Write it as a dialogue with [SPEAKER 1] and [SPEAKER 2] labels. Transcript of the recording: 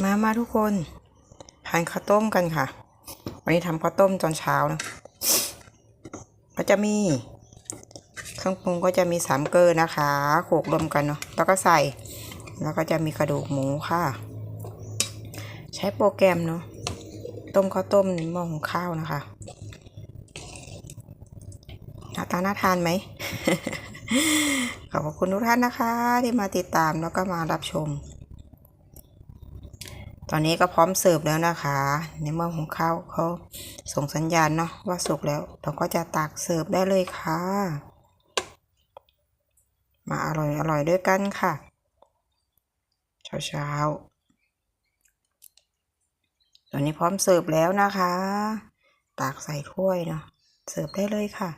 [SPEAKER 1] มา มาทุกคนทานข้าวต้มกันค่ะ วันนี้ทำข้าวต้มตอนเช้านะ ก็จะมีเครื่องปรุงก็จะมีสามเกลือนะคะโขลกรวมกันเนาะ แล้วก็ใส่ แล้วก็จะมีกระดูกหมูค่ะ ใช้โปรแกรมเนาะ ต้มข้าวต้มในหม้อหุงข้าวนะคะหน้าตาน่าทานไหมขอบคุณทุกท่านนะคะที่มาติดตามแล้วก็มารับชม ตอนนี้ก็พร้อมเสิร์ฟแล้วนะคะ ในเมื่อหุงข้าวเขาส่งสัญญาณเนาะว่าสุกแล้ว เราก็จะตักเสิร์ฟได้เลยค่ะ มาอร่อยอร่อยด้วยกันค่ะ เช้าเช้าๆตอนนี้พร้อมเสิร์ฟแล้วนะคะ ตักใส่ถ้วยเนาะเสิร์ฟได้เลยค่ะ